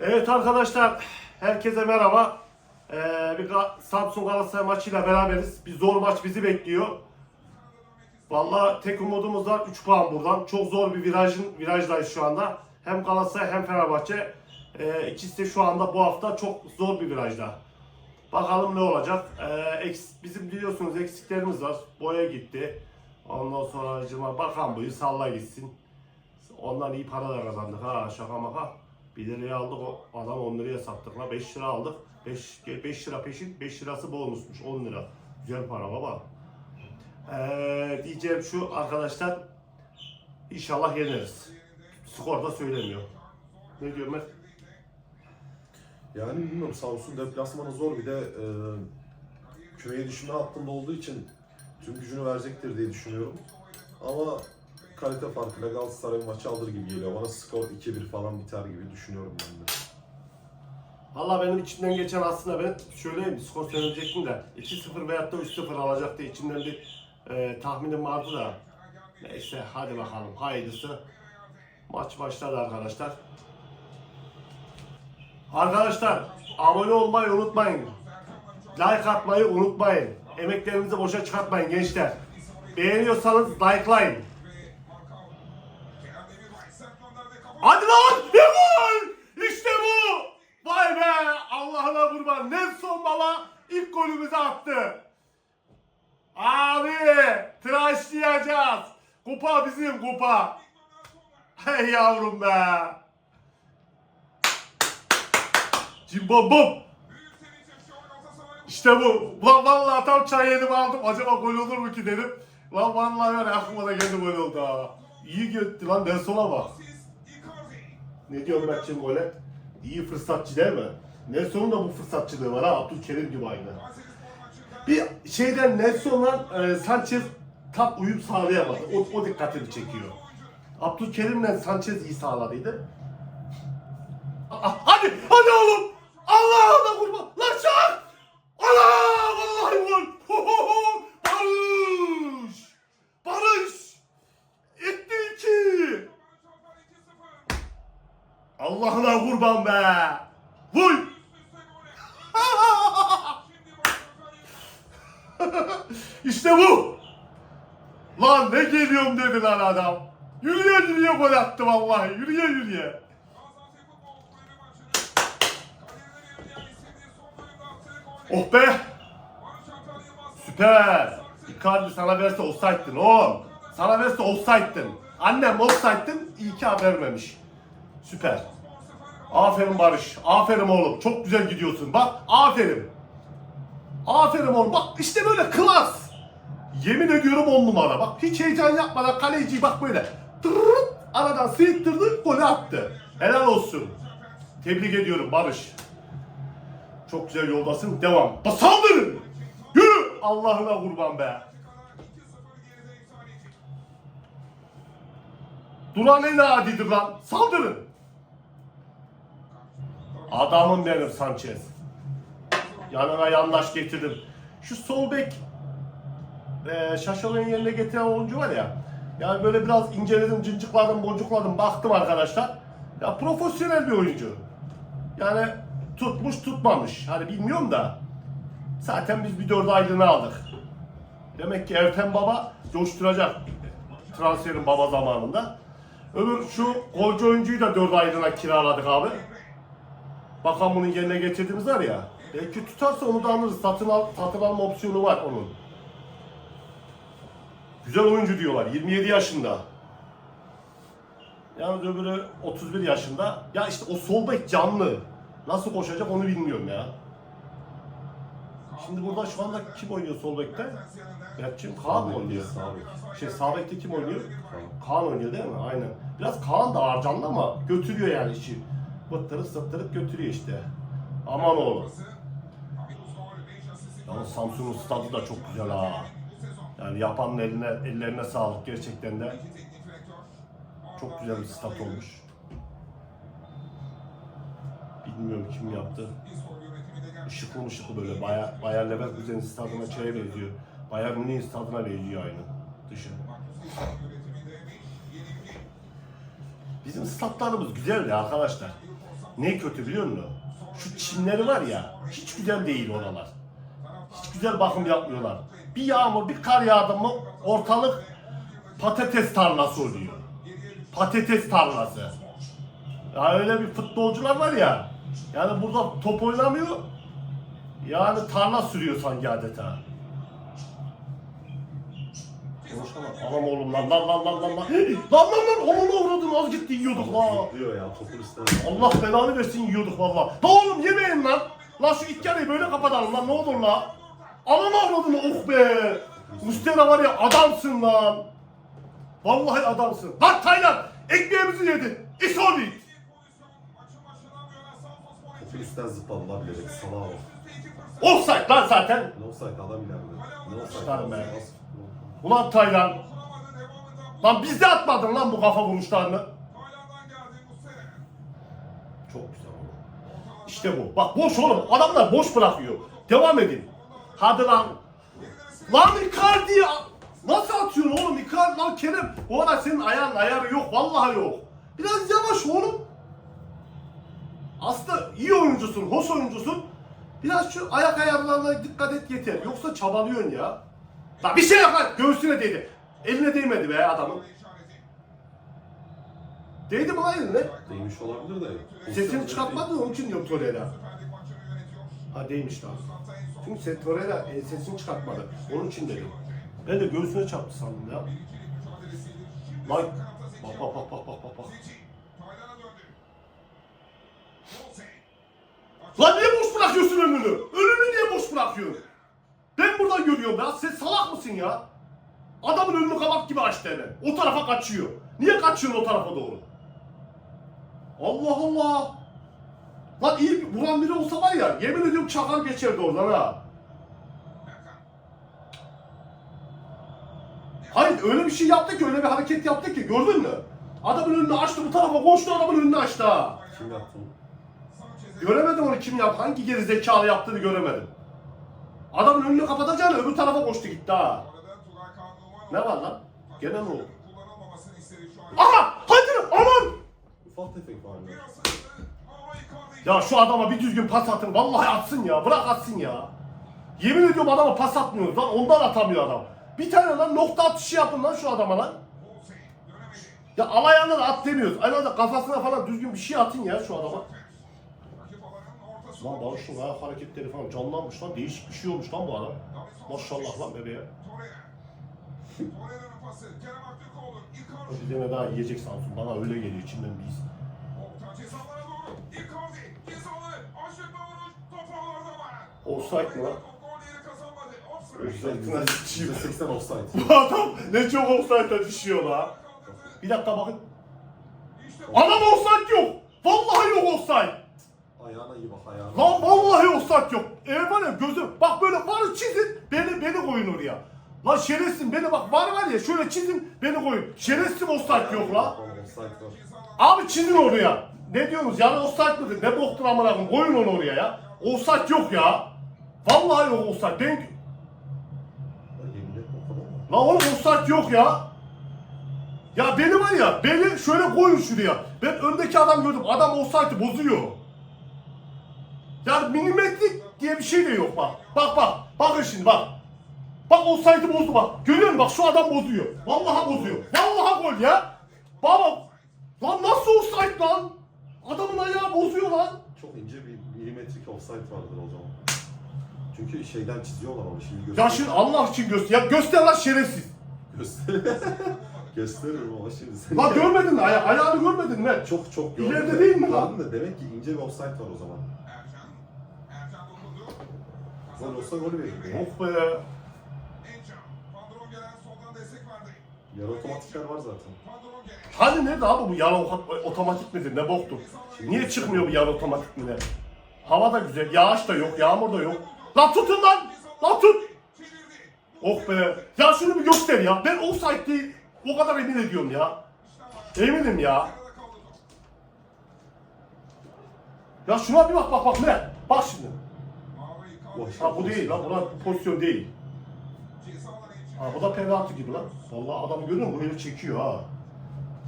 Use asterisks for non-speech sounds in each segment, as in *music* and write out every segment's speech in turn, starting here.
Evet arkadaşlar, herkese merhaba. Ee, bir Ga- Samsun Galatasaray maçıyla beraberiz. Bir zor maç bizi bekliyor. Vallahi tek umudumuz var 3 puan buradan. Çok zor bir virajın virajdayız şu anda. Hem Galatasaray hem Fenerbahçe. Ee, ikisi de şu anda bu hafta çok zor bir virajda. Bakalım ne olacak. Ee, eks- bizim biliyorsunuz eksiklerimiz var. Boya gitti. Ondan sonra acıma bakan boyu salla gitsin. Ondan iyi para da kazandık ha şaka maka. 1 liraya aldık o adam 10 liraya sattık la 5 lira aldık. 5, 5 lira peşin 5 lirası bonusmuş 10 lira. Güzel para baba. Ee, diyeceğim şu arkadaşlar inşallah yeneriz. Skor da söylemiyor. Ne diyor Mert? Yani bilmiyorum Samsun deplasmanı zor bir de e, kümeye düşme hattında olduğu için tüm gücünü verecektir diye düşünüyorum. Ama kalite farkıyla Galatasaray maçı alır gibi geliyor. Bana skor 2-1 falan biter gibi düşünüyorum ben de. Valla benim içimden geçen aslında ben bir skor söyleyecektim de 2-0 veyahut da 3-0 alacaktı. İçimden bir e, tahminim vardı da. Neyse hadi bakalım hayırlısı. Maç başladı arkadaşlar. Arkadaşlar abone olmayı unutmayın. Like atmayı unutmayın. Emeklerinizi boşa çıkartmayın gençler. Beğeniyorsanız likelayın Hadi lan! Ne gol! İşte bu! Vay be! Allah'ına kurban. Nelson Baba ilk golümüzü attı. Abi! Tıraşlayacağız. Kupa bizim kupa. Hey yavrum be! Cimbom bom! İşte bu. Lan vallahi tam çay yedim aldım. Acaba gol olur mu ki dedim. Lan vallahi var ya, aklıma da geldi gol oldu ha. İyi gitti lan Nelson'a bak. Ne diyorum Mert'cim gole? İyi fırsatçı değil mi? Nelson'un da bu fırsatçılığı var ha. Abdülkerim gibi aynı. Bir şeyden Nelson'la e, Sanchez tam uyum sağlayamadı. O, o dikkatimi çekiyor. Abdülkerim'le Sanchez iyi sağladıydı. Aa, hadi, hadi oğlum! Allah'ına kurban! Lan çak! Allah! Vallahi gol! Ho, ho, ho! Barış! Barış! Etti iki! Allah'ına kurban be! Vuy! *laughs* işte bu! Lan ne geliyorum dedi lan adam. Yürüye yürüye gol attı vallahi. Yürüye yürüye. Oh be! Süper! Icardi sana verse offside'dın oğlum. Sana verse offside'dın. Annem offside'dın iyi ki haber vermemiş. Süper. Aferin Barış. Aferin oğlum. Çok güzel gidiyorsun. Bak aferin. Aferin oğlum. Bak işte böyle klas. Yemin ediyorum on numara. Bak hiç heyecan yapmadan kaleci bak böyle. Tırırt, aradan sıyıttırdı golü attı. Helal olsun. Tebrik ediyorum Barış. Çok güzel yoldasın. Devam. Saldırın. Yürü. Allah'ına kurban be. Duran en adidir lan. Saldırın. Adamım benim Sanchez. Yanına yandaş getirdim. Şu sol bek e, Şaşalı'nın yerine getiren oyuncu var ya. Yani böyle biraz inceledim, cincıkladım, boncukladım, baktım arkadaşlar. Ya profesyonel bir oyuncu. Yani tutmuş tutmamış. Hani bilmiyorum da. Zaten biz bir dört aylığını aldık. Demek ki Ertem Baba coşturacak transferin baba zamanında. Öbür şu golcü oyuncuyu da dört aylığına kiraladık abi. Bakan bunun yerine getirdiğimiz var ya. Belki tutarsa onu da alırız. Satın, al, satın alma opsiyonu var onun. Güzel oyuncu diyorlar. 27 yaşında. Yalnız öbürü 31 yaşında. Ya işte o sol bek canlı. Nasıl koşacak onu bilmiyorum ya. Şimdi burada şu anda kim oynuyor sol bekte? Berkçim Kaan mı oynuyor? Şey sağ bekte kim oynuyor? Kaan oynuyor değil mi? Aynen. Biraz Kaan da ağır canlı ama götürüyor yani işi. Bıttırıp sıttırıp götürüyor işte. Aman oğlum. Ya Samsun'un stadı da çok güzel ha. Yani yapanın eline, ellerine sağlık gerçekten de. Çok güzel bir stat olmuş. Bilmiyorum kim yaptı. Işıklı mışıklı böyle Bayer, Bayer Leverkusen stadına şeye benziyor. Bayern Münih stadına benziyor aynı dışı. Bizim statlarımız güzel ya arkadaşlar. Ne kötü biliyor musun? Şu çimleri var ya, hiç güzel değil oralar. Hiç güzel bakım yapmıyorlar. Bir yağmur, bir kar yağdı mı ortalık patates tarlası oluyor. Patates tarlası. Ya öyle bir futbolcular var ya, yani burada top oynamıyor, yani tarla sürüyor sanki adeta. Konuşamam. Aman oğlum lan lan lan lan lan lan. Lan lan lan onu uğradım az gitti yiyorduk la. Diyor ya topun üstüne. Allah belanı versin yiyorduk valla. La oğlum yemeyin lan. Lan şu ilk yarıyı böyle kapatalım lan ne olur la. Aman avradını oh be. Mustera var ya adamsın lan. Vallahi adamsın. Lan Taylan ekmeğimizi yedin. İsolit. Topun üstten zıpladılar bilerek. Salaha bak. Offside lan zaten. Offside adam ileride. Ne offside? Çıkarım be. Ulan Taylan. Lan biz atmadın lan bu kafa vuruşlarını. Çok güzel oldu. İşte bu. Bak boş oğlum. Adamlar boş bırakıyor. Devam edin. Hadi lan. Lan Icardi. Nasıl atıyorsun oğlum Icardi lan Kerem. Bu arada senin ayağın ayarı yok. Vallahi yok. Biraz yavaş oğlum. Aslında iyi oyuncusun, hoş oyuncusun. Biraz şu ayak ayarlarına dikkat et yeter. Yoksa çabalıyorsun ya. Lan bir şey yap lan. Göğsüne değdi. Eline değmedi be adamın. Değdi mi lan eline? Değmiş olabilir de. Sesini çıkartmadı onun için diyorum Torreira. Ha değmiş lan. Çünkü Seth Torreira e, sesini çıkartmadı. Onun için dedim. Ben de göğsüne çarptı sandım ya. Lan bak bak bak bak bak bak. Lan niye boş bırakıyorsun önünü? Önünü niye boş bırakıyorsun? Görüyorum ya. Sen salak mısın ya? Adamın önünü kabak gibi açtı hemen. O tarafa kaçıyor. Niye kaçıyorsun o tarafa doğru? Allah Allah. Lan iyi bir- vuran biri olsa var ya yemin ediyorum çakal geçerdi oradan ha. Hayır öyle bir şey yaptı ki öyle bir hareket yaptı ki gördün mü? Adamın önünü açtı bu tarafa koştu adamın önünü açtı ha. Kim yaptı? Göremedim onu kim yaptı hangi geri zekalı yaptığını göremedim. Adamın önünü kapatacağını öbür tarafa koştu gitti ha. Ne var lan? Gene ne oldu? Aha! Hadi aman! Ufak tefek var ya. Ya şu adama bir düzgün pas atın. Vallahi atsın ya. Bırak atsın ya. Yemin ediyorum adama pas atmıyoruz lan. Ondan atamıyor adam. Bir tane lan nokta atışı yapın lan şu adama lan. Ya alayağına da at demiyoruz. En azından kafasına falan düzgün bir şey atın ya şu adama. Lan Barış'ın ayak hareketleri falan canlanmış lan. Değişik bir şey olmuş lan bu adam. Maşallah lan bebeğe. Bir tane daha yiyecek Samsun. Bana öyle geliyor içimden bir his. Offside mi lan? Offside'ına düşüyor. %80 offside. Bu *laughs* adam ne çok offside'a düşüyor la. Bir dakika bakın. Adam offside yok. Vallahi yok offside. Ayağına iyi bak ayağına. Lan vallahi offside yok. Ya gözüm bak böyle var çizin beni beni koyun oraya. Lan şerefsin beni bak var var ya şöyle çizin beni koyun. Şerefsiz offside yok la. Abi çizin oraya. Ne diyorsunuz? Yani offside mıdır? Ne boktur amına koyayım? Koyun onu oraya ya. Offside yok ya. Vallahi yok offside. Mı? Lan oğlum offside yok ya. Ya beni var ya, beni şöyle koyun şuraya. Ben öndeki adam gördüm. Adam offside'ı bozuyor. Yani milimetrik diye bir şey de yok bak. Bak bak. Bakın şimdi bak. Bak offside'ı bozdu bak. Görüyor musun? Bak şu adam bozuyor. Vallahi bozuyor. Vallahi gol ya. Baba. Lan nasıl offside lan? Adamın ayağı bozuyor lan. Çok ince bir milimetrik offside vardır o zaman. Çünkü şeyden çiziyorlar onu şimdi göster. Ya şimdi Allah için göster. Ya göster lan şerefsiz. Göster. *laughs* Gösteririm ama şimdi sen. Lan *laughs* görmedin mi? Aya- ayağını görmedin mi? Çok çok İleride gördüm. değil mi lan? De demek ki ince bir offside var o zaman. Gol olsa golü verir. Oh be. Yarı otomatikler var zaten. Hani nerede abi bu yarı otomatik midir ne boktur? Niye çıkmıyor bu yarı otomatik mi ne? Hava da güzel, yağış da yok, yağmur da yok. Lan tutun lan! Lan tut! Oh be! Ya şunu bir göster ya. Ben offside değil, o kadar emin ediyorum ya. Eminim ya. Ya şuna bir bak bak bak ne? Bak şimdi. Ha bu değil lan. Buna bu pozisyon değil. Ha bu da penaltı gibi lan. Vallahi adamı görüyor musun? Bu herif çekiyor ha.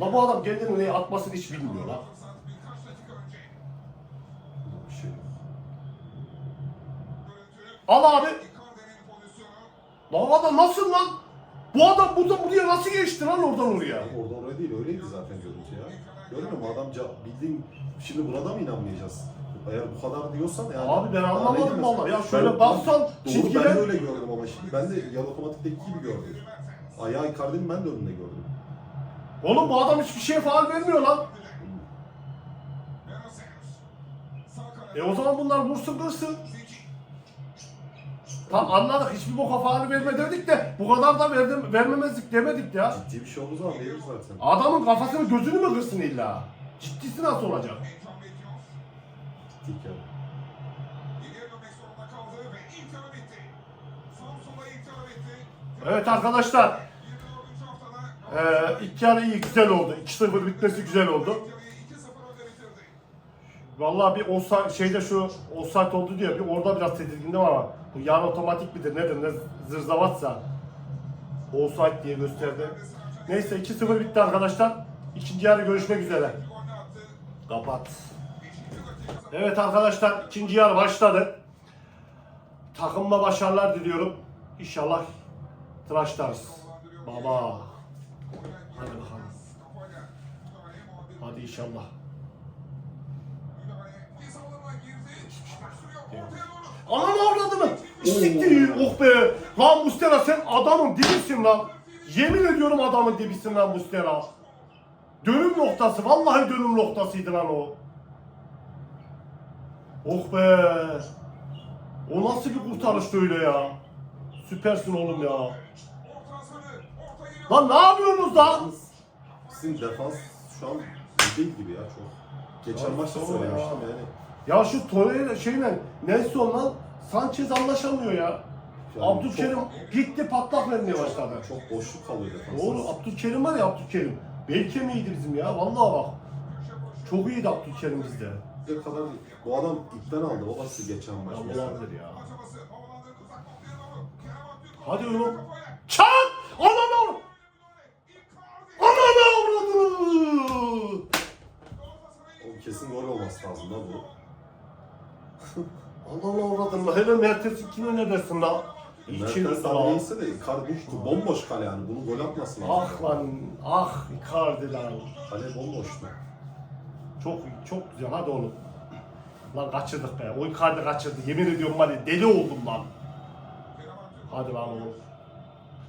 La bu adam kendini neye atmasını hiç bilmiyor lan. Şey. Al abi. Lan adam nasıl lan? Bu adam burada buraya nasıl geçti lan oradan oraya? Oradan oraya değil öyleydi zaten görüntü ya. Görmüyor musun adam bildiğin şimdi buna da mı inanmayacağız? Eğer bu kadar diyorsan yani. Abi ben anlamadım vallahi. Ya şöyle Ben- baksan Doğru çizgiler- ben de öyle gördüm ama şimdi ben de yan otomatikteki gibi gördüm. Ayağı Icardi'nin ben de önünde gördüm. Oğlum bu adam hiçbir şeye faal vermiyor lan. E o zaman bunlar vursun kırsın. Tam anladık hiçbir boka faal verme dedik de bu kadar da verdim, vermemezlik demedik ya. Ciddi bir şey olduğu zaman verir zaten. Adamın kafasını gözünü mü kırsın illa? Ciddisi nasıl olacak? Yani. Evet arkadaşlar. Ee, ilk yarı iyi güzel oldu. 2-0 bitmesi güzel oldu. Vallahi bir offside şeyde şu offside oldu diyor. Bir orada biraz tedirgindim ama bu yan otomatik midir nedir ne zırzavatsa offside diye gösterdi. Neyse 2-0 bitti arkadaşlar. İkinci yarı görüşmek üzere. Kapat. Evet arkadaşlar ikinci yarı başladı. Takımıma başarılar diliyorum. İnşallah tıraşlarız. Baba. Hadi bakalım. Hadi inşallah. Ananı avradını. Siktir. Oh be. Lan Mustera sen adamın dibisin lan. Yemin ediyorum adamın dibisin lan Mustera. Dönüm noktası. Vallahi dönüm noktasıydı lan o. Oh be. O nasıl bir kurtarıştı öyle ya. Süpersin oğlum ya. Lan ne yapıyorsunuz lan? Sizin defans şu an değil gibi ya çok. Geçen maçta sorma ya. söylemiştim yani. Ya şu Torreira şeyle Nelson'la Sanchez anlaşamıyor ya. Yani Abdülkerim gitti patlak vermeye başladı. Çok, çok boşluk kalıyor defansta. Doğru Abdülkerim var ya Abdülkerim. Belki miydi bizim ya vallahi bak. Çok iyiydi Abdülkerim bizde. Ne kadar bu adam ipten aldı babası geçen maç. Ya mesela. olabilir ya. Hadi oğlum. Çak! Ananı! Ananı avradını! O kesin gol olması lazım da bu. Ananı avradını. Hele Mertens'inkine ne dersin la? İyi Mertens abi la. neyse de. Bomboş kale yani. Bunu gol atmasın. Ah lan, ah Icardi lan. Kale bomboştu. Çok çok güzel hadi oğlum. Lan kaçırdık be. O Icardi kaçırdı. Yemin ediyorum var deli oldum lan. Hadi lan oğlum.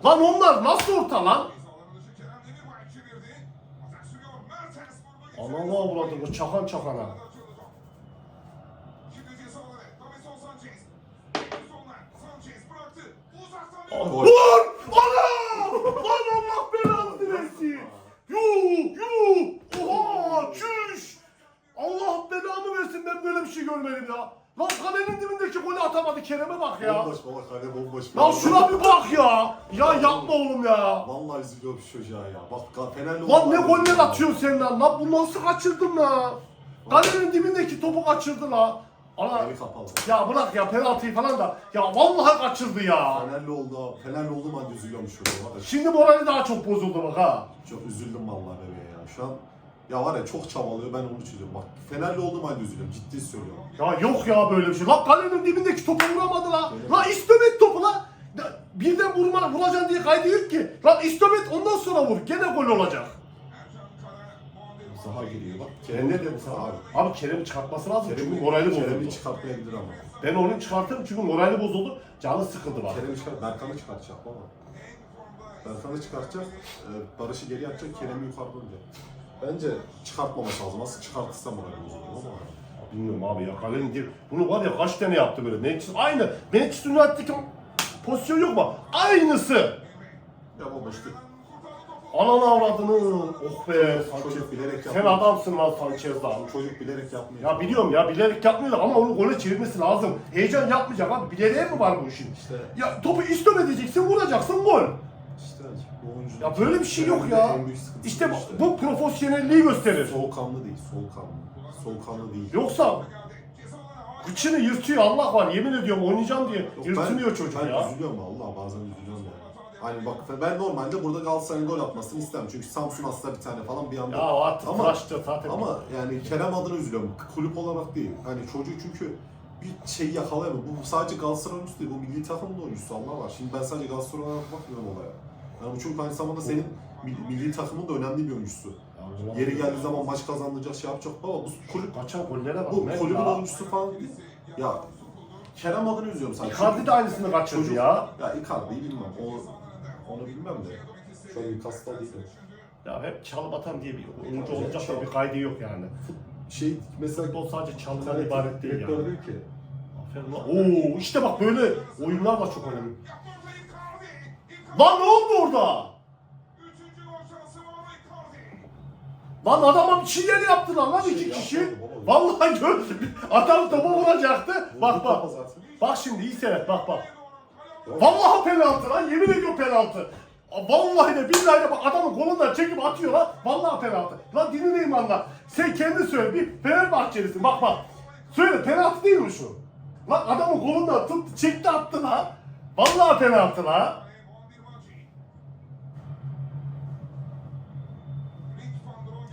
Lan onlar nasıl orta lan? Ananı avradı bu çakan çakana. Vur! Ana! Lan Allah belanı versin. Yuh! Yuh! Oha! Çüş! Allah belamı versin ben böyle bir şey görmedim ya. Lan kalenin dibindeki golü atamadı Kerem'e bak ya. Bomboş baba kale bomboş. Lan şuna bir bak ya. Ya yapma oğlum ya. Vallahi üzülüyorum şu çocuğa ya. Bak Fenerli Lan ne goller atıyorsun sen lan. Lan bu nasıl kaçırdın la? Kalenin dibindeki topu kaçırdı la. Ana Eli kapalı. ya bırak ya penaltıyı falan da. Ya vallahi kaçırdı ya. Fenerli oldu. Fenerli olduğum halde üzülüyorum şu an. Var ya, Şimdi morali daha çok bozuldu bak ha. Çok üzüldüm vallahi bebeğe ya. Şu an ya var ya çok çabalıyor ben onu çözüyorum. Bak Fenerli olduğum halde üzülüyorum. Ciddi söylüyorum. Ya yok ya böyle bir şey. Lan kalenin dibindeki topu vuramadı la. Lan istomet topu la. Birden vurma, vuracaksın diye kaydı yok ki. Lan istomet ondan sonra vur. Gene gol olacak. Saha geliyor bak. Kerem ne dedi sana? Abi. Abi Kerem'i çıkartması lazım çünkü morali bozuldu. Kerem'i çıkartmayabilir ama. Ben onu çıkartırım çünkü morali bozuldu. Canı sıkıldı bak. Kerem'i çıkart, Berkan'ı çıkartacak baba. Berkan'ı çıkartacak, e, Barış'ı geri atacak, Kerem'i yukarıda oynayacak. Bence çıkartmaması lazım. Nasıl çıkartırsa morali bozulur ama. Bilmiyorum abi ya kalenin dibi. Bunu var ya kaç tane yaptı böyle. Manchester aynı. Manchester United'daki pozisyon yok mu? Aynısı. Ya baba işte Ananı avradını. Oh be. çocuk bilerek Sen yapmıyor. adamsın lan Sanchez lan. Çocuk bilerek yapmıyor. Ya biliyorum ya bilerek yapmıyor ama onu gole çevirmesi lazım. Heyecan yapmayacak abi. Bileğe mi var bu işin? İşte, Ya topu istop edeceksin, vuracaksın gol. Oyuncu. Ya böyle bir şey yok ya. En büyük İşte bu bu, profesyonelliği gösterir. Soğukkanlı değil, soğukkanlı. Soğukkanlı değil. Yoksa kıçını yırtıyor Allah var yemin ediyorum oynayacağım diye Yok, yırtınıyor çocuk ben ya. üzülüyorum valla bazen üzülüyorum yani. Hani bak ben normalde burada Galatasaray'ın gol atmasını istemem. Çünkü Samsun atsa bir tane falan bir anda. Ya artık Ama- tıraştı zaten. Ama yani Kerem adına üzülüyorum. Kulüp olarak değil. Hani çocuğu çünkü bir şey yakalayamıyor. Bu sadece Galatasaray oyuncusu değil, bu milli takımın da oyuncusu Allah var. Şimdi ben sadece Galatasaray olarak bakmıyorum olaya. Yani bu çocuk aynı zamanda senin mil- milli takımın da önemli bir oyuncusu. Yeri geldiği zaman maç kazandıracak şey yapacak baba bu kulüp Kaçan gollere bak. bu kulübün oyuncusu falan. Ya Kerem adını üzüyorum sadece. Icardi de aynısını kaçırdı Çocuk- ya. Ya Icardi'yi bilmem. O, onu bilmem de. Şu an Newcastle'da değil. Ya hep çalım atan diye bir oyuncu olacak da bir kaydı yok yani. Şey mesela Futbol sadece bir çalımdan ibaret değil yani. diyor ki Aferin lan. Oo işte bak böyle oyunlar da çok önemli. Lan ne oldu orada? Lan adama bir şeyler yaptılar lan Şey iki kişi. Vallahi gör. Adam topa vuracaktı. Bak bak. Bak şimdi iyi seyret bak bak. Vallahi penaltı lan yemin ediyorum penaltı. Vallahi de billahi de bak adamın kolundan çekip atıyor lan. Vallahi penaltı. Lan dinleyeyim anla. Sen kendi söyle bir Fenerbahçelisin bak bak. Söyle penaltı değil mi şu? Lan adamın kolundan tuttu çekti attı lan. Vallahi penaltı lan.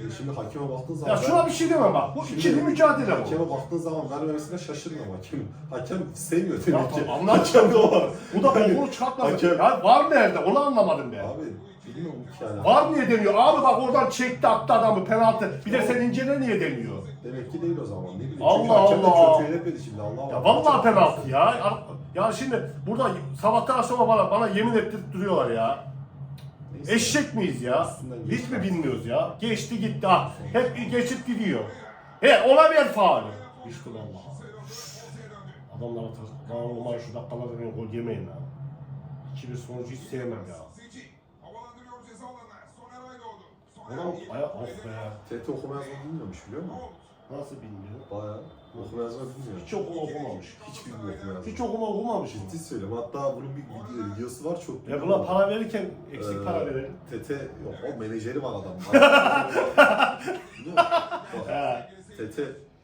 E şimdi hakeme baktığın zaman Ya şuna bir şey demem bak. Bu Şimdi- ikili mücadele bu. Hakeme baktığın zaman vermemesine şaşırmıyorum hakem. Hakem sevmiyor Ya demek ki. tamam. Hakem de var. Bu da okulu çıkartmasın. hakem- Ya var nerede? Onu anlamadım ben. Abi bilmiyorum ki yani. Var niye demiyor? Abi bak oradan çekti attı adamı penaltı. Bir de sen incele niye demiyor? Demek ki değil o zaman. Ne bileyim. Allah Çünkü hakem de Allah. kötü yönetmedi şimdi. Allah Ya Allah. vallahi Çok penaltı ya. Ya- Ya şimdi burada sabahtan akşama bana, bana yemin ettirip duruyorlar ya. Eşek miyiz ya? Hiç mi bilmiyoruz ya? Geçti gitti ha. Hep bir geçip gidiyor. He ona ver faali. İşte valla. Adamlara tak. Lan Omar şu dakikalarda benim gol yemeyin ha. 2-1 sonucu hiç sevmem ya. Adam aya oh be. TT okuma yazma bilmiyormuş biliyor musun? Nasıl bilmiyor? Bayağı okuma yazma bilmiyor. Hiç okuma okumamış. Hiç bilmiyor okuma yazma. Hiç okuma okumamış. Ciddi söylüyorum. Hatta bunun bir video, videosu var çok. Ya buna para verirken eksik Ee, para verelim. TT yok o menajeri var adamın. Biliyor *laughs* musun? Bak, He. TT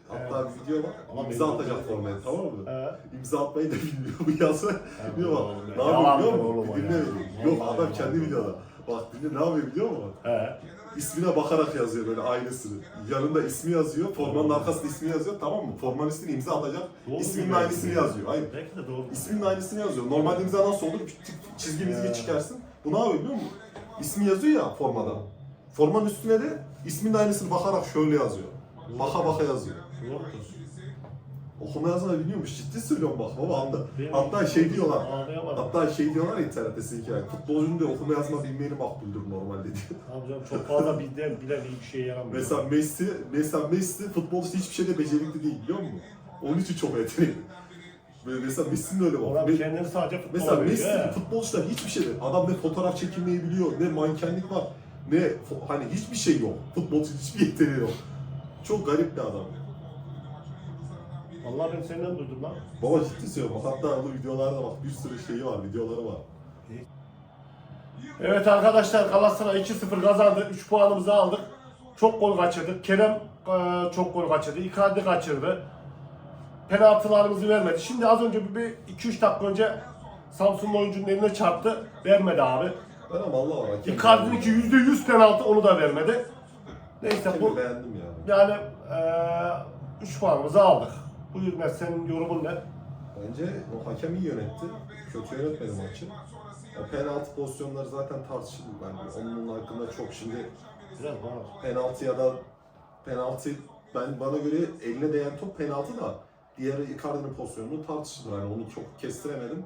hatta bir video var. Ama İmza benim- atacak formaya tamam mı? He. İmza atmayı da bilmiyor bu yazı. Biliyor musun? Ne yapıyor biliyor musun? Bir dinle beni. Yok adam kendi videoda. Bak dinle ne yapıyor biliyor musun? He. İsmine bakarak yazıyor böyle aynısını. Yanında ismi yazıyor, formanın arkasında ismi yazıyor tamam mı? Formanın üstüne imza atacak, Doğru isminin mu? aynısını yazıyor. Hayır. Belki de doğru. İsminin aynısını yazıyor. Normalde imza nasıl olur? Çi- Çizgi mizgi çıkarsın. Bu ne yapıyor biliyor musun? İsmi yazıyor ya formada. Formanın üstüne de isminin aynısını bakarak şöyle yazıyor. Baka baka yazıyor. Doğrudur. Okuma yazmayı biliyormuş. Ciddi söylüyorum bak baba anda. Benim- Hatta şey diyorlar. Hatta şey diyorlar internette sizinki yani. Futbolcunun da okuma yazma bilmeyeni makbuldür normalde diyor. Ne yapacağım? Çok fazla bilen, bilen iyi bir şeye yaramıyor. Mesela Messi, mesela Messi futbolcu hiçbir şeyde becerikli değil biliyor musun? Onun için çok yetenekli. Mesela Messi'nin öyle bak. Me- kendini sadece futbola Mesela Messi ya. futbolcular hiçbir şey değil. Adam ne fotoğraf çekilmeyi biliyor, ne mankenlik var, ne hani hiçbir şey yok. Futbolcu hiçbir yeteneği yok. Çok garip bir adam. Vallahi ben senden duydum lan. Baba ciddi söylüyorum. Hatta bu videolarda bak bir sürü şeyi var, videoları var. Evet arkadaşlar Galatasaray 2-0 kazandı. 3 puanımızı aldık. Çok gol kaçırdık. Kerem e, çok gol kaçırdı. Icardi kaçırdı. Penaltılarımızı vermedi. Şimdi az önce bir 2-3 dakika önce Samsun'un oyuncunun eline çarptı. Vermedi abi. Ben ama Allah var. hakemi Icardi'ninki %100 penaltı onu da vermedi. Neyse Hakemi bu beğendim yani. yani e, 3 puanımızı aldık. Buyur Mert senin yorumun ne? Bence o hakem iyi yönetti. Kötü yönetmedi maçı. O penaltı pozisyonları zaten tartışılır bence. Onun hakkında çok şimdi Biraz bana. penaltı ya da penaltı ben bana göre eline değen top penaltı da diğer Icardi'nin pozisyonunu tartışılır. Yani onu çok kestiremedim.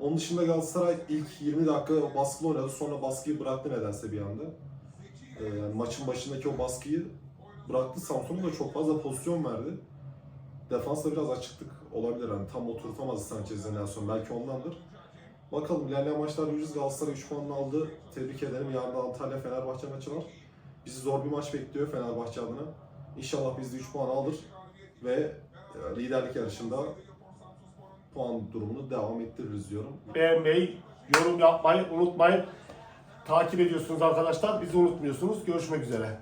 Onun dışında Galatasaray ilk 20 dakika baskılı oynadı. Sonra baskıyı bıraktı nedense bir anda. Ee, yani maçın başındaki o baskıyı bıraktı. Samsun'a da çok fazla pozisyon verdi. Defansta biraz açıklık olabilir. Yani tam oturtamaz Sanchez'e Nelson. Belki ondandır. Bakalım ilerleyen maçlar göreceğiz. Galatasaray 3 puanını aldı. Tebrik ederim. Yarın Antalya Fenerbahçe maçı var. Bizi zor bir maç bekliyor Fenerbahçe adına. İnşallah biz de 3 puan alır ve e, liderlik yarışında puan durumunu devam ettiririz diyorum. Beğenmeyi, yorum yapmayı unutmayın. Takip ediyorsunuz arkadaşlar. Bizi unutmuyorsunuz. Görüşmek üzere.